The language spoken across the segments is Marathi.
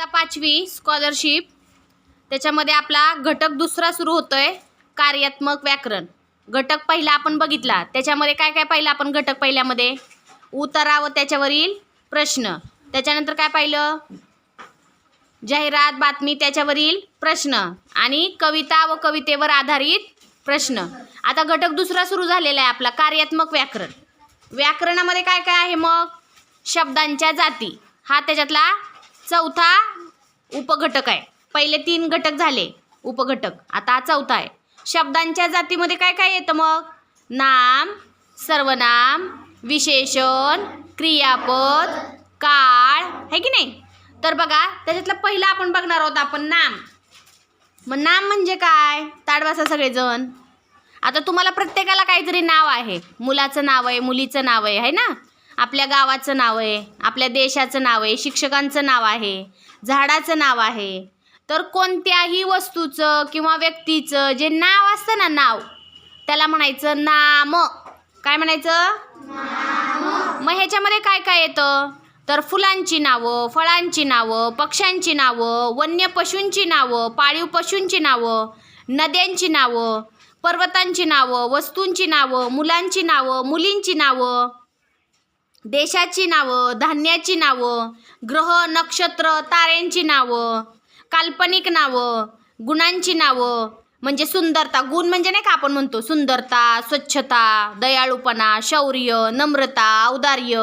इयत्ता पाचवी स्कॉलरशिप त्याच्यामध्ये आपला घटक दुसरा सुरू होतोय कार्यात्मक व्याकरण. घटक पहिला आपण बघितला. त्याच्यामध्ये काय काय पाहिलं आपण घटक पहिल्यामध्ये? उतारा व त्याच्यावरील प्रश्न. त्याच्यानंतर काय पाहिलं? जाहिरात बातमी त्याच्यावरील प्रश्न. आणि कविता व कवितेवर आधारित प्रश्न. आता घटक दुसरा सुरू झालेला आहे आपला कार्यात्मक व्याकरण. व्याकरणामध्ये काय काय आहे मग? शब्दांच्या जाती. हा त्याच्यातला चौथा उपघटक आहे. पहिले तीन घटक झाले. उपघटक. आता चौथा आहे. शब्दांच्या जातीमध्ये काय काय येतं मग? नाम सर्वनाम विशेषण क्रियापद काळ आहे की नाही? तर बघा त्याच्यातलं पहिलं आपण बघणार आहोत आपण नाम. मग नाम म्हणजे काय? ताडवासा सगळेजण. आता तुम्हाला प्रत्येकाला काहीतरी नाव आहे. मुलाचं नाव आहे मुलीचं नाव आहे है ना? आपल्या गावाचं नाव आहे आपल्या देशाचं नाव आहे शिक्षकांचं नाव आहे झाडाचं नाव आहे. तर कोणत्याही वस्तूचं किंवा व्यक्तीचं जे नाव असतं ना नाव त्याला म्हणायचं नाम. काय म्हणायचं? मग ह्याच्यामध्ये काय काय येतं? तर फुलांची नावं फळांची नावं पक्ष्यांची नावं वन्य पशूंची नावं पाळीव पशूंची नावं नद्यांची नावं पर्वतांची नावं वस्तूंची नावं मुलांची नावं मुलींची नावं. देशाची नावं धान्याची नावं ग्रह नक्षत्र ताऱ्यांची नावं काल्पनिक नावं गुणांची नावं म्हणजे सुंदरता. गुण म्हणजे नाही का आपण म्हणतो सुंदरता स्वच्छता दयाळूपणा शौर्य नम्रता औदार्य.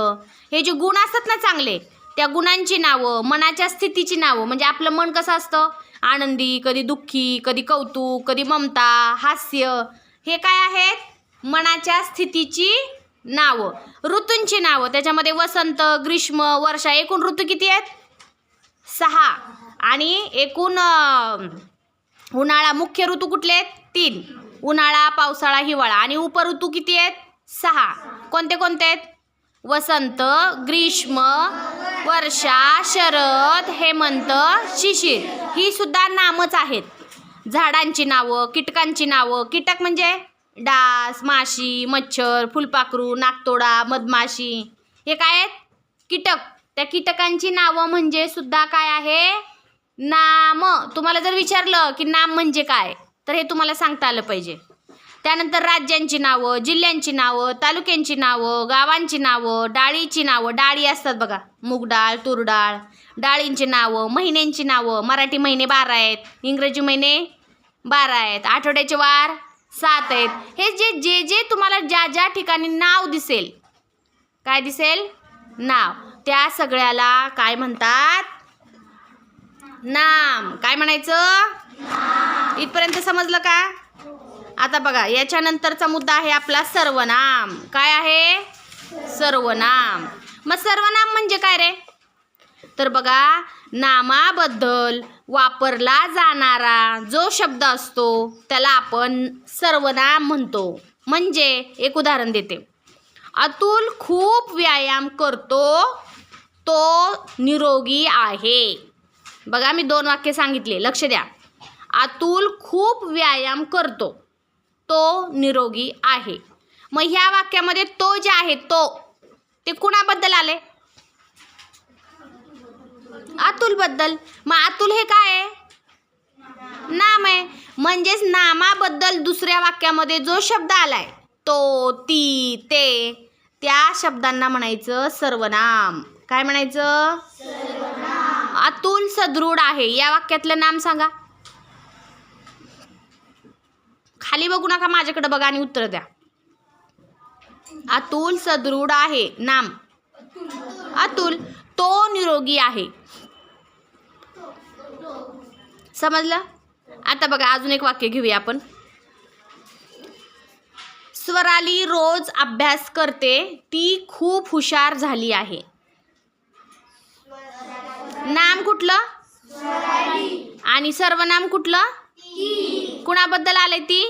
हे जे गुण असतात ना चांगले त्या गुणांची नावं मनाच्या स्थितीची नावं म्हणजे आपलं मन कसं असतं? आनंदी कधी दुःखी कधी कौतुक कधी ममता हास्य. हे काय आहेत? मनाच्या स्थितीची नावं. ऋतूंची नावं. त्याच्यामध्ये वसंत ग्रीष्म वर्षा एकूण ऋतू किती आहेत? सहा. आणि एकूण उन्हाळा मुख्य ऋतू कुठले आहेत? तीन. उन्हाळा पावसाळा हिवाळा. आणि उपऋतू किती आहेत? सहा. कोणते कोणते आहेत? वसंत ग्रीष्म वर्षा शरद हेमंत शिशिर. ही सुद्धा नामच आहेत. झाडांची नावं कीटकांची नावं. कीटक म्हणजे? डास माशी मच्छर फुलपाखरू नागतोडा मधमाशी हे काय आहेत? कीटक. त्या कीटकांची नावं म्हणजे सुद्धा काय आहे? नाम. तुम्हाला जर विचारलं की नाम म्हणजे काय तर हे तुम्हाला सांगता आलं पाहिजे. त्यानंतर राज्यांची नावं जिल्ह्यांची नावं तालुक्यांची नावं गावांची नावं डाळीची नावं. डाळी असतात बघा. मूग डाळ तूर डाळ डाळींची नावं महिन्यांची नावं. मराठी महिने बारा आहेत. इंग्रजी महिने बारा आहेत. आठवड्याचे वार सात आहेत. हे जे जे जे तुम्हाला ज्या ज्या ठिकाणी नाव दिसेल काय दिसेल? नाव. त्या सगळ्याला काय म्हणतात? नाम. काय म्हणायचं? इथपर्यंत समजलं का? आता बघा याच्यानंतरचा मुद्दा आहे आपला सर्वनाम. काय आहे? सर्वनाम. मग सर्वनाम म्हणजे काय रे? तर बघा नामाबद्दल वापरला जाणारा जो शब्द असतो त्याला आपण सर्वनाम म्हणतो. म्हणजे एक उदाहरण देते. अतुल खूप व्यायाम करतो तो निरोगी आहे. बघा मी दोन वाक्य सांगितले. लक्ष द्या. अतुल खूप व्यायाम करतो तो निरोगी आहे. मग ह्या वाक्यामध्ये तो जे आहे तो ते कुणाबद्दल आले? अतुलबद्दल मग अतुल हे काय आहे? नाम आहे. म्हणजेच नामाबद्दल दुसऱ्या वाक्यामध्ये जो शब्द आलाय तो ती ते त्या शब्दांना म्हणायचं सर्वनाम. काय म्हणायचं? अतुल सदृढ आहे. या वाक्यातलं नाम सांगा. खाली बघू नका माझ्याकडे बघा आणि उत्तर द्या. अतुल सदृढ आहे. नाम. अतुल तो निरोगी आहे. समजलं? आता बघा अजून एक वाक्य घेऊया आपण. स्वराली रोज अभ्यास करते ती खूप हुशार झाली आहे. नाम कुठलं? आणि सर्वनाम कुठलं? कुणाबद्दल आले ती?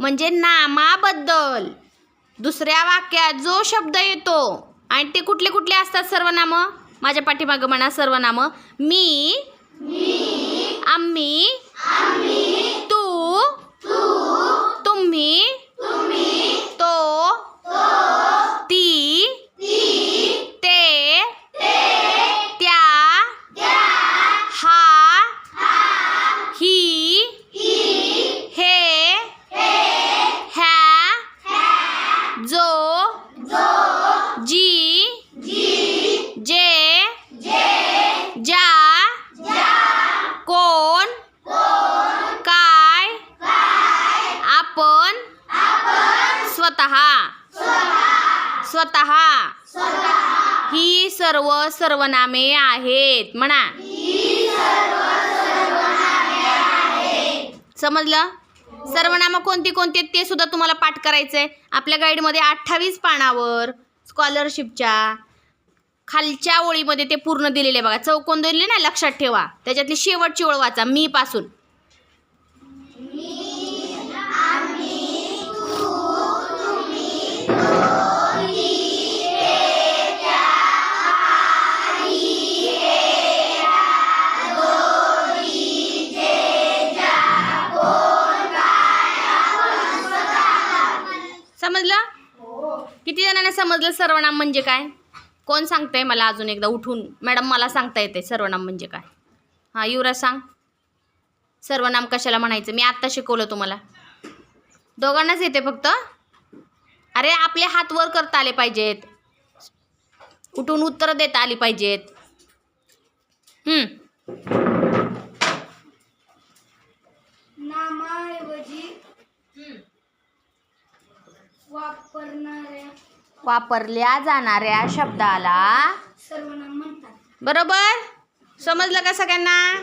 म्हणजे नामाबद्दल. दुसऱ्या वाक्यात जो शब्द येतो आणि ते कुठले कुठले असतात सर्वनामं? माझ्या पाठीमागं म्हणा सर्वनाम. मी आम्ही तू तुम्ही तो स्वतः? स्वतः. ही सर्व सर्वनामे आहेत. म्हणा. समजलं? सर्वनाम कोणती कोणती ते सुद्धा तुम्हाला पाठ करायचं आहे आपल्या गाईडमध्ये अठ्ठावीस पानावर स्कॉलरशिपच्या खालच्या ओळीमध्ये ते पूर्ण दिलेले बघा. चौकोन दिले ना लक्षात ठेवा. त्याच्यातली शेवटची ओळ वाचा मी पासून. जणांना समजलं सर्वनाम म्हणजे काय? कोण सांगतंय मला अजून एकदा उठून? मॅडम मला सांगता येते सर्वनाम म्हणजे काय? हां युवराज सांग. सर्वनाम कशाला म्हणायचं? मी आत्ता शिकवलं तुम्हाला. दोघांनाच येते फक्त. अरे आपले हात वर करता आले पाहिजेत. उठून उत्तरं देता आली पाहिजेत. नामाऐवजी वापरणाऱ्या वापरल्या जाणाऱ्या शब्दाला सर्वनाम म्हणतात. बरोबर? समजलं का सगळ्यांना?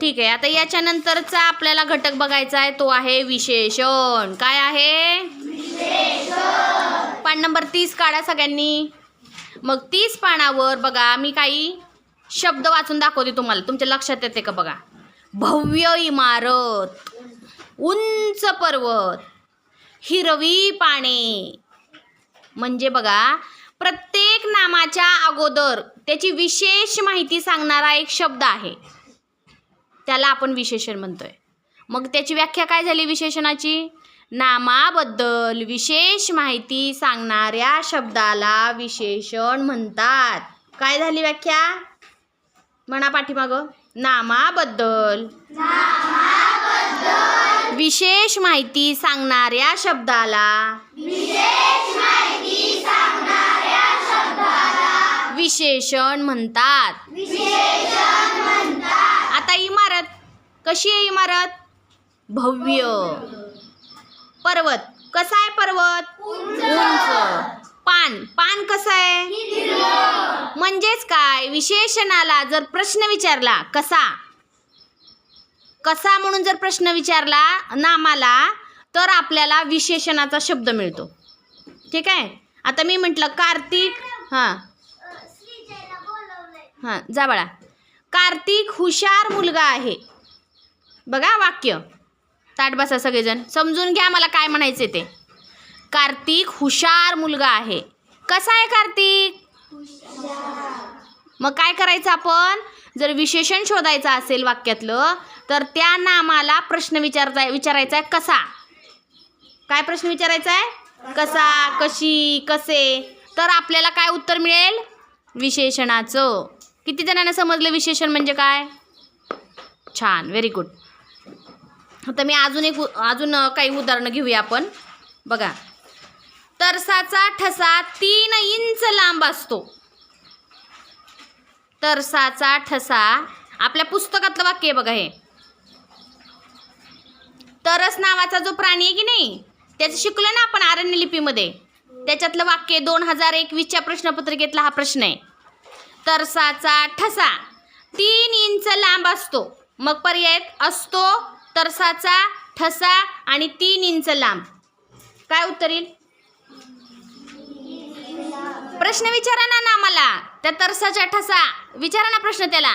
ठीक आहे आता याच्यानंतरचा आपल्याला घटक बघायचा आहे तो आहे विशेषण. काय आहे? पान नंबर तीस काढा सगळ्यांनी. मग तीस पानावर बघा मी काही शब्द वाचून दाखवते तुम्हाला. तुमच्या लक्षात येते का बघा? भव्य इमारत उंच पर्वत हिरवी पाने म्हणजे बघा प्रत्येक नामाच्या अगोदर त्याची विशेष माहिती सांगणारा एक शब्द आहे. त्याला आपण विशेषण म्हणतोय. मग त्याची व्याख्या काय झाली विशेषणाची? नामाबद्दल विशेष माहिती सांगणाऱ्या शब्दाला विशेषण म्हणतात. काय झाली व्याख्या? म्हणा पाठीमाग. नामाबद्दल विशेष माहिती सांगणाऱ्या शब्दाला विशेषण म्हणतात. आता इमारत कशी आहे इमारत? भव्य. पर्वत कसा आहे पर्वत? उंच. पान पान कसं आहे? म्हणजेच काय? विशेषणाला जर प्रश्न विचारला कसा? कसा म्हणून जर प्रश्न विचारला नामाला तर आपल्याला विशेषणाचा शब्द मिळतो. ठीक आहे? आता मी म्हटलं कार्तिक हां. हां जा बाळा. कार्तिक हुशार मुलगा आहे. बघा वाक्य. ताट बसा सगळेजण. समजून घ्या मला काय म्हणायचे ते. कार्तिक हुशार मुलगा आहे. कसा आहे कार्तिक? मग काय करायचं आपण? जर विशेषण शोधायचं असेल वाक्यातलं तर त्या नामाला प्रश्न विचारता विचारायचा आहे कसा? काय प्रश्न विचारायचा आहे कसा कशी कसे? तर आपल्याला काय उत्तर मिळेल? विशेषणाचं. किती जणांना समजलं विशेषण म्हणजे काय? छान व्हेरी गुड आता मी अजून एक अजून काही उदाहरणं घेऊया आपण. बघा. तरसाचा ठसा तीन इंच लांब असतो. तरसाचा ठसा आपल्या पुस्तकातलं वाक्य आहे बघा हे. तरस नावाचा जो प्राणी आहे की नाही त्याचं शिकलो ना आपण आरण्य लिपीमध्ये त्याच्यातलं वाक्य दोन हजार एकवीसच्या प्रश्नपत्रिकेतला हा प्रश्न आहे. तरसाचा ठसा. तीन इंच लांब असतो. मग पर्याय असतो तरसाचा ठसा आणि तीन इंच लांब. काय उत्तर येईल? प्रश्न विचारा ना ना मला त्या तरसाच्या ठसा. विचारा ना प्रश्न त्याला.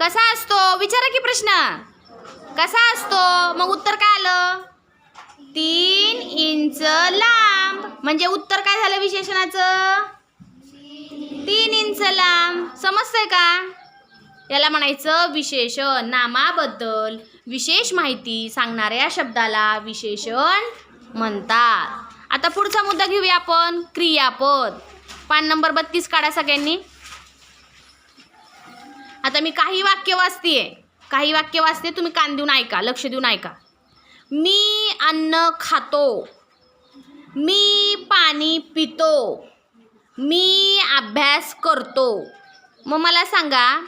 कसा असतो? विचारा की प्रश्न. कसा असतो? मग उत्तर काय आलं? तीन इंच लांब. म्हणजे उत्तर काय झालं विशेषणाचं? तीन इंच लांब समजतंय का? याला म्हणायचं विशेषण. नामाबद्दल विशेष माहिती सांगणाऱ्या शब्दाला विशेषण म्हणतात. आता पुढचा मुद्दा घेऊया आपण. क्रियापद. पान नंबर बत्तीस काढा सगळ्यांनी. आता मी काही वाक्य वाचतेय. काही वाक्य वाचते तुम्ही कान देऊन ऐका लक्ष देऊन ऐका. मी अन्न खातो. मी पाणी पितो. मी अभ्यास करतो. मग मला सांगा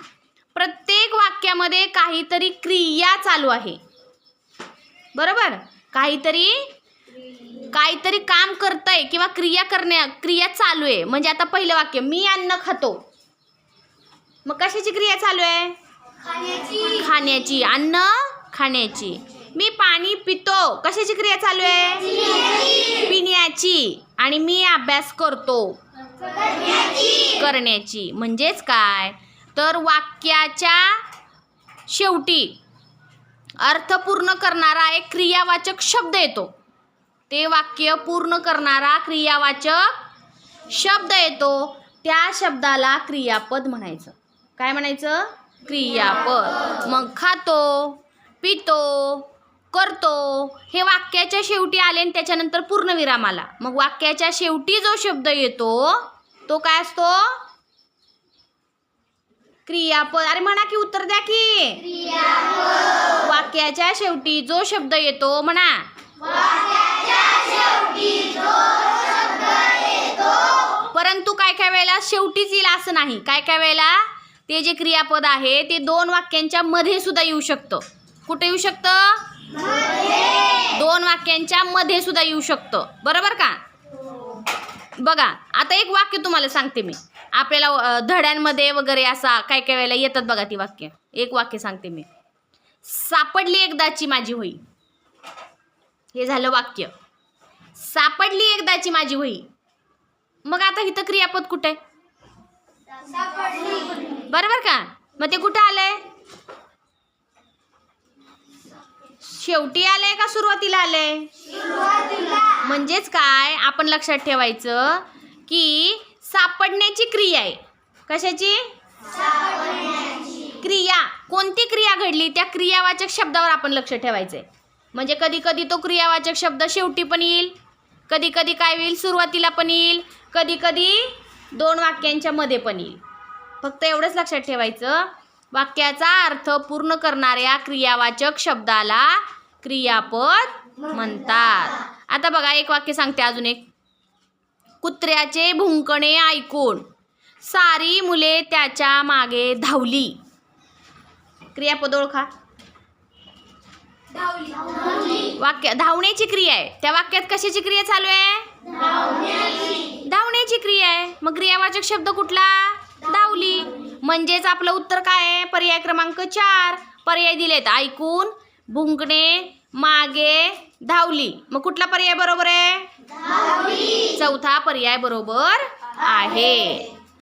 प्रत्येक वाक्यामध्ये काहीतरी क्रिया चालू आहे. बरोबर? काहीतरी काहीतरी काम करतंय किंवा क्रिया करण्या क्रिया चालू आहे. म्हणजे आता पहिलं वाक्य मी अन्न खातो. मग कशाची क्रिया चालू आहे? खाण्याची. खाण्याची. अन्न खाण्याची. मी पाणी पितो. कशाची क्रिया चालू आहे? पिण्याची. आणि मी अभ्यास करतो. करण्याची. म्हणजेच काय? तर वाक्याच्या शेवटी अर्थ पूर्ण करणारा एक क्रियावाचक शब्द येतो. ते वाक्य पूर्ण करणारा क्रियावाचक शब्द येतो. त्या शब्दाला क्रियापद म्हणायचं. काय म्हणायचं? क्रियापद. मग खातो पितो करतो. हे वाक्याच्या शेवटी आले आणि त्याच्यानंतर पूर्णविराम आला मग वाक्याच्या शेवटी जो शब्द येतो तो काय असतो? क्रियापद. अरे म्हणा की उत्तर द्या की. वाक्याच्या शेवटी जो शब्द येतो म्हणा. परंतु काय काय वेळेला शेवटीच येईल असं नाही. काय काय वेळेला? ते जे क्रियापद आहे ते दोन वाक्यांच्या मध्ये सुद्धा येऊ शकतं. कुठे येऊ शकतं? दोन वाक्यांच्या मध्ये सुद्धा येऊ शकतं. बरोबर का? बघा आता एक वाक्य तुम्हाला सांगते मी. आपल्याला धड्यांमध्ये वगैरे असा काय काय वेळेला येतात बघा ती वाक्य. एक वाक्य सांगते मी. सापडली एकदाची माझी होई. हे झालं वाक्य. सापडली एकदाची माझी होई. मग आता इथं क्रियापद कुठे? बरोबर का? मग ते कुठं आलंय? शेवटी आलंय का सुरुवातीला आलंय? म्हणजेच काय? आपण लक्षात ठेवायचं की सापडण्याची क्रिया आहे. कशाची? क्रिया. कोणती क्रिया घडली? त्या क्रियावाचक शब्दावर आपण लक्ष ठेवायचंय. म्हणजे कधी कधी तो क्रियावाचक शब्द शेवटी पण येईल कधी कधी काय होईल सुरुवातीला पण येईल कधी कधी दोन वाक्यांच्या मध्ये पण येईल. फक्त एवढंच लक्षात ठेवायचं. वाक्याचा अर्थ पूर्ण करणाऱ्या क्रियावाचक शब्दाला क्रियापद म्हणतात. आता बघा एक वाक्य सांगते अजून एक. कुत्र्याचे भुंकणे ऐकून सारी मुले त्याच्यामागे धावली. क्रियापद ओळखा. धावली वाक्य धावण्याची क्रिया आहे. त्या वाक्यात कशाची क्रिया चालू आहे? धावण्याची क्रिया आहे. मग क्रियावाचक शब्द कुठला? धावली. म्हणजेच आपलं उत्तर काय आहे? पर्याय क्रमांक चार. पर्याय दिलेत. ऐकून भुंकणे मागे धावली. मग कुठला पर्याय बरोबर आहे? चौथा पर्याय बरोबर आहे.